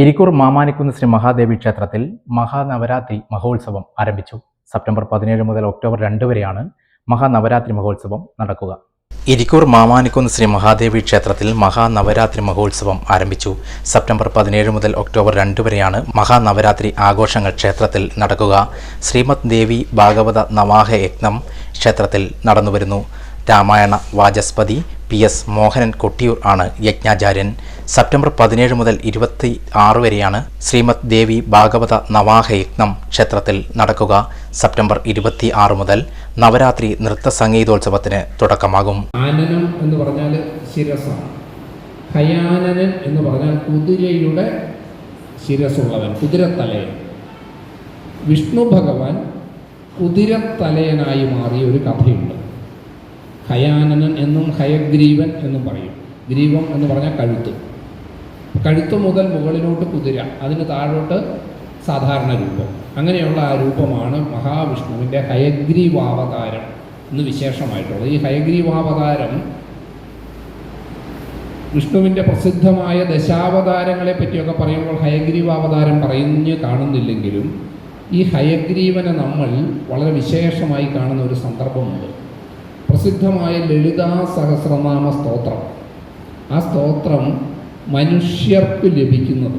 ഇരിക്കൂർ മാമാനിക്കുന്ന് ശ്രീ മഹാദേവി ക്ഷേത്രത്തിൽ മഹാനവരാത്രി മഹോത്സവം ആരംഭിച്ചു. സെപ്റ്റംബർ പതിനേഴ് മുതൽ ഒക്ടോബർ രണ്ട് വരെയാണ് മഹാനവരാത്രി മഹോത്സവം നടക്കുക. ഇരിക്കൂർ മാമാനിക്കുന്ന് ശ്രീ മഹാദേവി ക്ഷേത്രത്തിൽ മഹാനവരാത്രി മഹോത്സവം ആരംഭിച്ചു. സെപ്റ്റംബർ പതിനേഴ് മുതൽ ഒക്ടോബർ രണ്ട് വരെയാണ് മഹാനവരാത്രി ആഘോഷങ്ങൾ ക്ഷേത്രത്തിൽ നടക്കുക. ശ്രീമദ് ദേവി ഭാഗവത നവാഹ യജ്ഞം ക്ഷേത്രത്തിൽ നടന്നുവരുന്നു. രാമായണ വാചസ്പതി പി എസ് മോഹനൻ കൊട്ടിയൂർ ആണ് യജ്ഞാചാര്യൻ. സെപ്റ്റംബർ പതിനേഴ് മുതൽ ഇരുപത്തി ആറ് വരെയാണ് ശ്രീമദ് ദേവി ഭാഗവത നവാഹയജ്ഞം ക്ഷേത്രത്തിൽ നടക്കുക. സെപ്റ്റംബർ ഇരുപത്തി ആറ് മുതൽ നവരാത്രി നൃത്ത സംഗീതോത്സവത്തിന് തുടക്കമാകും. ആനനം എന്ന് പറഞ്ഞാൽ ശിരസാണ്. ഹയാനനൻ എന്ന് പറഞ്ഞാൽ കുതിരയുടെ ശിരസുള്ളവൻ കുതിരത്തലയൻ. വിഷ്ണു ഭഗവാൻ കുതിരത്തലയനായി മാറിയ ഒരു കഥയുണ്ട്. ഹയാനനൻ എന്നും ഹയഗ്രീവൻ എന്നും പറയും. ഗ്രീവം എന്ന് പറഞ്ഞാൽ കഴുത്ത്. കഴുത്ത് മുതൽ മുകളിലോട്ട് കുതിര. അതിന് താഴോട്ട് സാധാരണ രൂപം. അങ്ങനെയുള്ള ആ രൂപമാണ് മഹാവിഷ്ണുവിന്റെ ഹയഗ്രീവാവതാരം എന്ന് വിശേഷമായിട്ടുള്ളത്. ഈ ഹയഗ്രീവാവതാരം വിഷ്ണുവിന്റെ പ്രസിദ്ധമായ ദശാവതാരങ്ങളെ പറ്റിയൊക്കെ പറയുമ്പോൾ ഹയഗ്രീവാവതാരം പറഞ്ഞു കാണുന്നില്ലെങ്കിലും ഈ ഹയഗ്രീവനെ നമ്മൾ വളരെ വിശേഷമായി കാണുന്ന ഒരു സന്ദർഭമുണ്ട്. പ്രസിദ്ധമായ ലളിതാ സഹസ്രനാമ സ്തോത്രം. ആ സ്തോത്രം മനുഷ്യർക്ക് ലഭിക്കുന്നത്.